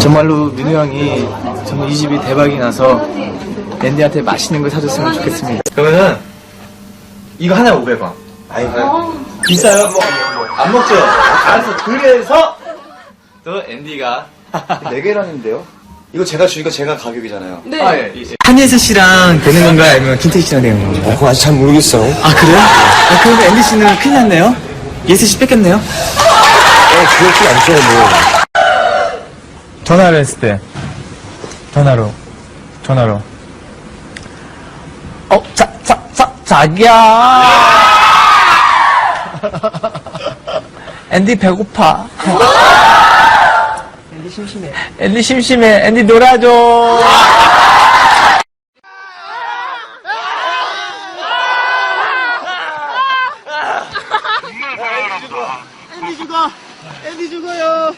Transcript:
정말로 민우 형이 정말 이 집이 대박이 나서 앤디한테 맛있는 걸 사줬으면 좋겠습니다. 그러면은 이거 하나에 500원. 아이고 비싸요? 안 먹죠? 알았어. 그래서 또 앤디가 4개라는데요? 이거 제가 주니까 제가 가격이잖아요. 네. 아, 예, 이제. 한예슬 씨랑 되는 건가요? 아니면 김태희 씨랑 되는 건가요? 어, 그거 아직 잘 모르겠어요. 아, 그래요? 아, 그러면 앤디 씨는 큰일 났네요? 예슬 씨 뺏겼네요? 어, 그렇진 않죠, 뭐. 전화를 했을 때. 전화로. 전화로. 어, 자, 자, 자, 자기야. 앤디 배고파. 앤디 심심해. 앤디 심심해. 앤디 놀아줘. 앤디 죽어! 앤디 죽어요!